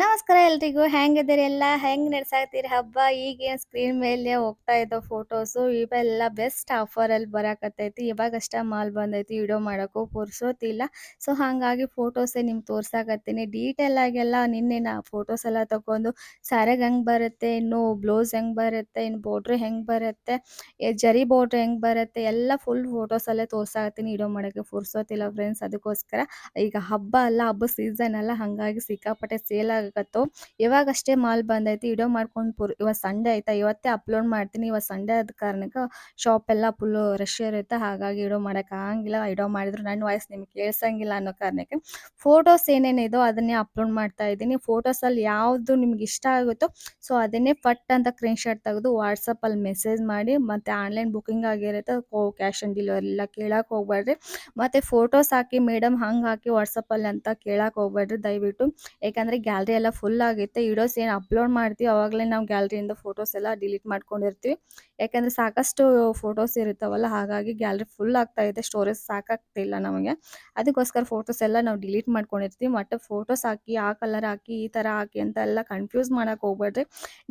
ನಮಸ್ಕಾರ ಎಲ್ರಿಗೂ, ಹೆಂಗಿದ್ದೀರಿ ಎಲ್ಲ? ಹೆಂಗ್ ನಡ್ಸಾಕತ್ತೀರಿ ಹಬ್ಬ? ಈಗೇನು ಸ್ಕ್ರೀನ್ ಮೇಲೆ ಹೋಗ್ತಾ ಇದ್ದೋ ಫೋಟೋಸು ಇವೆಲ್ಲ ಬೆಸ್ಟ್ ಆಫರ್ ಅಲ್ಲಿ ಬರಾಕತ್ತೈತಿ. ಇವಾಗಷ್ಟ ಮಾಲ್ ಬಂದೈತಿ ವಿಡಿಯೋ ಮಾಡೋಕ್ಕೂ ಪುರ್ಸೋತಿಲ್ಲ. ಸೊ ಹಾಗಾಗಿ ಫೋಟೋಸೇ ನಿಮ್ಗೆ ತೋರ್ಸಾಕತ್ತೀನಿ. ಡೀಟೇಲ್ ಆಗೆಲ್ಲ ನಿನ್ನೆ ನಾ ಫೋಟೋಸ್ ಎಲ್ಲ ತಗೊಂಡು ಸ್ಯಾರೆಗೆ ಹೆಂಗ್ ಬರುತ್ತೆ, ಇನ್ನು ಬ್ಲೌಸ್ ಹೆಂಗ್ ಬರುತ್ತೆ, ಇನ್ನು ಬೋರ್ಡ್ರ್ ಹೆಂಗ್ ಬರುತ್ತೆ ಜರಿ ಬೋರ್ಡ್ರ್ ಹೆಂಗ್ ಬರುತ್ತೆ, ಎಲ್ಲ ಫುಲ್ ಫೋಟೋಸ್ ಅಲ್ಲೇ ತೋರ್ಸಾಕತ್ತೀನಿ ವಿಡಿಯೋ ಮಾಡಕ್ಕೆ ಪುರ್ಸೋತಿಲ್ಲ ಫ್ರೆಂಡ್ಸ್ ಅದಕ್ಕೋಸ್ಕರ ಈಗ ಹಬ್ಬ ಅಲ್ಲ, ಹಬ್ಬ ಸೀಸನ್ ಅಲ್ಲ, ಹಂಗಾಗಿ ಸಿಕ್ಕಾಪಟ್ಟೆ ಸೇಲ್ ಆಗಕತ್ತು ಇವಾಗಷ್ಟೇ ಮಾಲ್ ಬಂದೈತಿ ವಿಡಿಯೋ ಮಾಡ್ಕೊಂಡು ಪುರ್ ಇವತ್ತು ಸಂಡೇ ಆಯ್ತಾ? ಇವತ್ತೇ ಅಪ್ಲೋಡ್ ಮಾಡ್ತೀನಿ. ಇವತ್ತು ಸಂಡೇ ಆದ ಕಾರಣಕ್ಕೆ ಶಾಪ್ ಎಲ್ಲ ಫುಲ್ಲು ರಶ್ ಇರುತ್ತೆ. ಹಾಗಾಗಿ ವಿಡಿಯೋ ಮಾಡಕ್ ಆಗಂಗಿಲ್ಲ. ವಿಡಿಯೋ ಮಾಡಿದ್ರು ನನ್ನ ವಾಯ್ಸ್ ನಿಮ್ಗೆ ಕೇಳ್ಸಂಗಿಲ್ಲ ಅನ್ನೋ ಕಾರಣಕ್ಕೆ ಫೋಟೋಸ್ ಏನೇನಿದೋ ಅದನ್ನೇ ಅಪ್ಲೋಡ್ ಮಾಡ್ತಾ ಇದ್ದೀನಿ. ಫೋಟೋಸ್ ಅಲ್ಲಿ ಯಾವ್ದು ನಿಮ್ಗೆ ಇಷ್ಟ ಆಗುತ್ತೋ ಸೊ ಅದನ್ನೇ ಫಟ್ ಅಂತ ಸ್ಕ್ರೀನ್ ಶಾಟ್ ತೆಗೆದು ವಾಟ್ಸಪ್ ಅಲ್ಲಿ ಮೆಸೇಜ್ ಮಾಡಿ, ಮತ್ತೆ ಆನ್ಲೈನ್ ಬುಕಿಂಗ್ ಆಗಿರುತ್ತೆ ಕ್ಯಾಶ್ ಆನ್ ಡೆಲಿವರಿ ಎಲ್ಲ ಕೇಳಕ್ ಹೋಗ್ಬೇಡ್ರಿ ಮತ್ತೆ ಫೋಟೋಸ್ ಹಾಕಿ ಮೇಡಮ್ ಹಂಗ್ ಹಾಕಿ ವಾಟ್ಸಪ್ ಅಲ್ಲಿ ಅಂತ ಕೇಳಕ್ ಹೋಗ್ಬೇಡ್ರಿ ದಯವಿಟ್ಟು. ಯಾಕಂದ್ರೆ ಗ್ಯಾಲರಿ ಎಲ್ಲ ಫುಲ್ ಆಗುತ್ತೆ ವಿಡಿಯೋಸ್ ಏನು ಅಪ್ಲೋಡ್ ಮಾಡ್ತೀವಿ, ಅವಾಗಲೇ ನಾವು ಗ್ಯಾಲರಿಯಿಂದ ಫೋಟೋಸ್ ಎಲ್ಲ ಡಿಲೀಟ್ ಮಾಡ್ಕೊಂಡಿರ್ತೀವಿ. ಯಾಕಂದ್ರೆ ಸಾಕಷ್ಟು ಫೋಟೋಸ್ ಇರುತ್ತವಲ್ಲ, ಹಾಗಾಗಿ ಗ್ಯಾಲರಿ ಫುಲ್ ಆಗ್ತಾ ಇದೆ. ಸ್ಟೋರೇಜ್ ಸಾಕಾಗ್ತಿಲ್ಲ ನಮಗೆ. ಅದಕ್ಕೋಸ್ಕರ ಫೋಟೋಸ್ ಎಲ್ಲ ನಾವು ಡಿಲೀಟ್ ಮಾಡ್ಕೊಂಡಿರ್ತೀವಿ. ಮತ್ತೆ ಫೋಟೋಸ್ ಹಾಕಿ, ಆ ಕಲರ್ ಹಾಕಿ, ಈ ಥರ ಹಾಕಿ ಅಂತ ಎಲ್ಲ ಕನ್ಫ್ಯೂಸ್ ಮಾಡಕ್ ಹೋಗ್ಬೇಡ್ರಿ.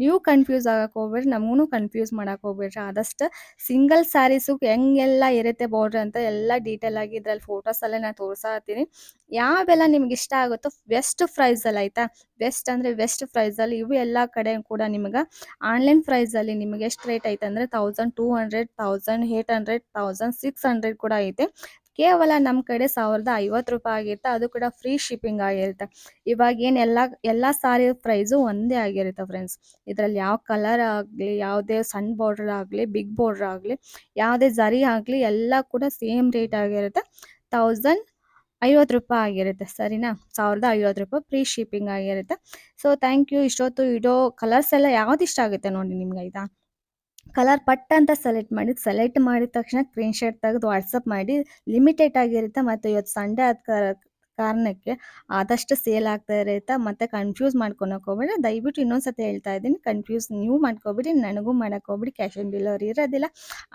ನೀವು ಕನ್ಫ್ಯೂಸ್ ಆಗಕ್ಕೆ ಹೋಗ್ಬೇಡ್ರಿ ನಮಗೂ ಕನ್ಫ್ಯೂಸ್ ಮಾಡಕ್ ಹೋಗ್ಬೇಡ್ರಿ. ಆದಷ್ಟು ಸಿಂಗಲ್ ಸ್ಯಾರೀಸು ಹೆಂಗೆಲ್ಲ ಇರುತ್ತೆ ಬಾರ್ಡ್ರ್ ಅಂತ ಎಲ್ಲ ಡೀಟೇಲ್ ಆಗಿ ಇದ್ರಲ್ಲಿ ಫೋಟೋಸ್ ಅಲ್ಲೇ ನಾನು ತೋರಿಸ್ತೀನಿ. ಯಾವೆಲ್ಲ ನಿಮ್ಗೆ ಇಷ್ಟ ಆಗುತ್ತೋ ಬೆಸ್ಟ್ ಪ್ರೈಸ್ ಅಲ್ಲಿ ಆಯ್ತಾ? ಬೆಸ್ಟ್ ಅಂದ್ರೆ ಬೆಸ್ಟ್ ಪ್ರೈಸ್ ಅಲ್ಲಿ ಇವು ಎಲ್ಲ ಕಡೆ ಕೂಡ ನಿಮಗೆ ಆನ್ಲೈನ್ ಪ್ರೈಸ್ ಅಲ್ಲಿ ನಿಮಗೆ ಎಷ್ಟು ರೇಟ್ ಐತೆ ಅಂದ್ರೆ thousand two hundred thousand eight hundred thousand six hundred ಕೂಡ ಐತೆ. ಕೇವಲ ನಮ್ಮ ಕಡೆ ಸಾವಿರದ ಐವತ್ತು ರೂಪಾಯಿ ಆಗಿರುತ್ತೆ. ಅದು ಕೂಡ ಫ್ರೀ ಶಿಪ್ಪಿಂಗ್ ಆಗಿರುತ್ತೆ. ಇವಾಗ ಏನು ಎಲ್ಲ ಎಲ್ಲ ಸಾರಿ ಪ್ರೈಸು ಒಂದೇ ಆಗಿರುತ್ತೆ ಫ್ರೆಂಡ್ಸ್ ಇದರಲ್ಲಿ ಯಾವ ಕಲರ್ ಆಗಲಿ, ಯಾವುದೇ ಸಣ್ಣ ಬಾರ್ಡರ್ ಆಗಲಿ ಬಿಗ್ ಬಾರ್ಡರ್ ಆಗಲಿ, ಯಾವುದೇ ಜರಿ ಆಗಲಿ ಎಲ್ಲ ಕೂಡ ಸೇಮ್ ರೇಟ್ ಆಗಿರುತ್ತೆ. ತೌಸಂಡ್ ಐವತ್ತು ರೂಪಾಯಿ ಆಗಿರುತ್ತೆ, ಸರಿನಾ? ಸಾವಿರದ ಐವತ್ತು ರೂಪಾಯಿ ಫ್ರೀ ಶಿಪ್ಪಿಂಗ್ ಆಗಿರುತ್ತೆ. ಸೊ ಥ್ಯಾಂಕ್ ಯು ಇಷ್ಟೊತ್ತು ಇಡೋ ಕಲರ್ಸ್ ಎಲ್ಲ ಯಾವ್ದು ಇಷ್ಟ ಆಗುತ್ತೆ ನೋಡಿ ನಿಮ್ಗೆ ಆಯ್ತಾ? ಕಲರ್ ಪಟ್ ಅಂತ ಸೆಲೆಕ್ಟ್ ಮಾಡಿ ಸೆಲೆಕ್ಟ್ ಮಾಡಿದ ತಕ್ಷಣ ಸ್ಕ್ರೀನ್ ಶಾಟ್ ತೆಗೆದು ವಾಟ್ಸಪ್ ಮಾಡಿ ಲಿಮಿಟೆಡ್ ಆಗಿರುತ್ತೆ. ಮತ್ತು ಇವತ್ತು ಸಂಡೇ ಆದ ಕಾರಣಕ್ಕೆ ಆದಷ್ಟು ಸೇಲ್ ಆಗ್ತಾ ಇರುತ್ತೆ ಮತ್ತೆ ಕನ್ಫ್ಯೂಸ್ ಮಾಡ್ಕೊಳಕ್ ಹೋಗ್ಬೇಡಿ. ದಯವಿಟ್ಟು ಇನ್ನೊಂದ್ಸತಿ ಹೇಳ್ತಾ ಇದ್ದೀನಿ ಕನ್ಫ್ಯೂಸ್ ನೀವು ಮಾಡ್ಕೋಬೇಡಿ, ನನಗೂ ಮಾಡಕ್ ಹೋಗ್ಬಿಡಿ ಕ್ಯಾಶ್ ಆನ್ ಡೆಲಿವರಿ ಇರೋದಿಲ್ಲ.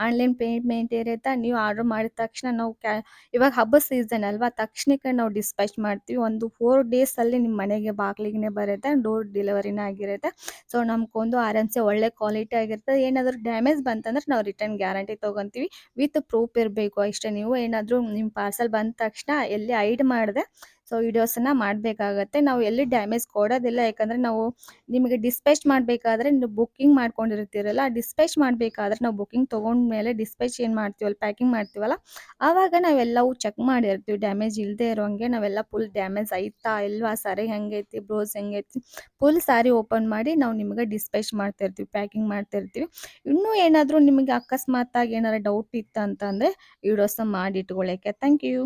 ಆನ್ಲೈನ್ ಪೇಮೆಂಟ್ ಇರುತ್ತೆ, ನೀವು ಆರ್ಡರ್ ಮಾಡಿದ ತಕ್ಷಣ ನಾವು ಕ್ಯಾ ಇವಾಗ ಹಬ್ಬದ ಸೀಸನ್ ಅಲ್ವಾ, ತಕ್ಷಣಕ್ಕೆ ನಾವು ಡಿಸ್ಪ್ಯಾಚ್ ಮಾಡ್ತೀವಿ. ಒಂದು ಫೋರ್ ಡೇಸ್ ಅಲ್ಲಿ ನಿಮ್ಮ ಮನೆಗೆ ಬಾಗಿಲಿಗೆ ಬರುತ್ತೆ ಡೋರ್ ಡೆಲಿವರಿನ ಆಗಿರುತ್ತೆ. ಸೊ ನಮ್ಗೊಂದು ಆರಾಮ್ಸೆ ಒಳ್ಳೆ ಕ್ವಾಲಿಟಿ ಆಗಿರುತ್ತೆ. ಏನಾದರೂ ಡ್ಯಾಮೇಜ್ ಬಂತಂದ್ರೆ ನಾವು ರಿಟರ್ನ್ ಗ್ಯಾರಂಟಿ ತೊಗೊತೀವಿ. ವಿತ್ ಪ್ರೂಫ್ ಇರಬೇಕು, ಅಷ್ಟೇ. ನೀವು ಏನಾದರೂ ನಿಮ್ಮ ಪಾರ್ಸಲ್ ಬಂದ ತಕ್ಷಣ ಎಲ್ಲಿ ಐಡ್ ಮಾಡಿದೆ ಸೊ ವಿಡಿಯೋಸನ್ನ ಮಾಡಬೇಕಾಗತ್ತೆ. ನಾವು ಎಲ್ಲಿ ಡ್ಯಾಮೇಜ್ ಕೊಡೋದಿಲ್ಲ. ಯಾಕಂದರೆ ನಾವು ನಿಮಗೆ ಡಿಸ್ಪ್ಯಾಚ್ ಮಾಡಬೇಕಾದ್ರೆ ನೀವು ಬುಕ್ಕಿಂಗ್ ಮಾಡ್ಕೊಂಡಿರ್ತೀರಲ್ಲ ಡಿಸ್ಪ್ಯಾಚ್ ಮಾಡಬೇಕಾದ್ರೆ ನಾವು ಬುಕ್ಕಿಂಗ್ ತೊಗೊಂಡ್ಮೇಲೆ ಡಿಸ್ಪ್ಯಾಚ್ ಏನು ಮಾಡ್ತೀವಲ್ಲ ಪ್ಯಾಕಿಂಗ್ ಮಾಡ್ತೀವಲ್ಲ, ಆವಾಗ ನಾವೆಲ್ಲವೂ ಚೆಕ್ ಮಾಡಿರ್ತೀವಿ. ಡ್ಯಾಮೇಜ್ ಇಲ್ಲದೆ ಇರೋಂಗೆ ನಾವೆಲ್ಲ ಫುಲ್ ಡ್ಯಾಮೇಜ್ ಐತಾ ಇಲ್ವಾ, ಸರಿ ಹೆಂಗೈತಿ ಬ್ಲೌಸ್ ಹೆಂಗೈತಿ ಫುಲ್ ಸಾರಿ ಓಪನ್ ಮಾಡಿ ನಾವು ನಿಮಗೆ ಡಿಸ್ಪ್ಯಾಚ್ ಮಾಡ್ತಿರ್ತೀವಿ ಪ್ಯಾಕಿಂಗ್ ಮಾಡ್ತಿರ್ತೀವಿ. ಇನ್ನೂ ಏನಾದರೂ ನಿಮಗೆ ಅಕಸ್ಮಾತಾಗಿ ಏನಾರು ಡೌಟ್ ಇತ್ತು ಅಂತಂದರೆ ಮಾಡಿ ಇಟ್ಕೊಳ್ಳೋಕ್ಕೆ. Thank you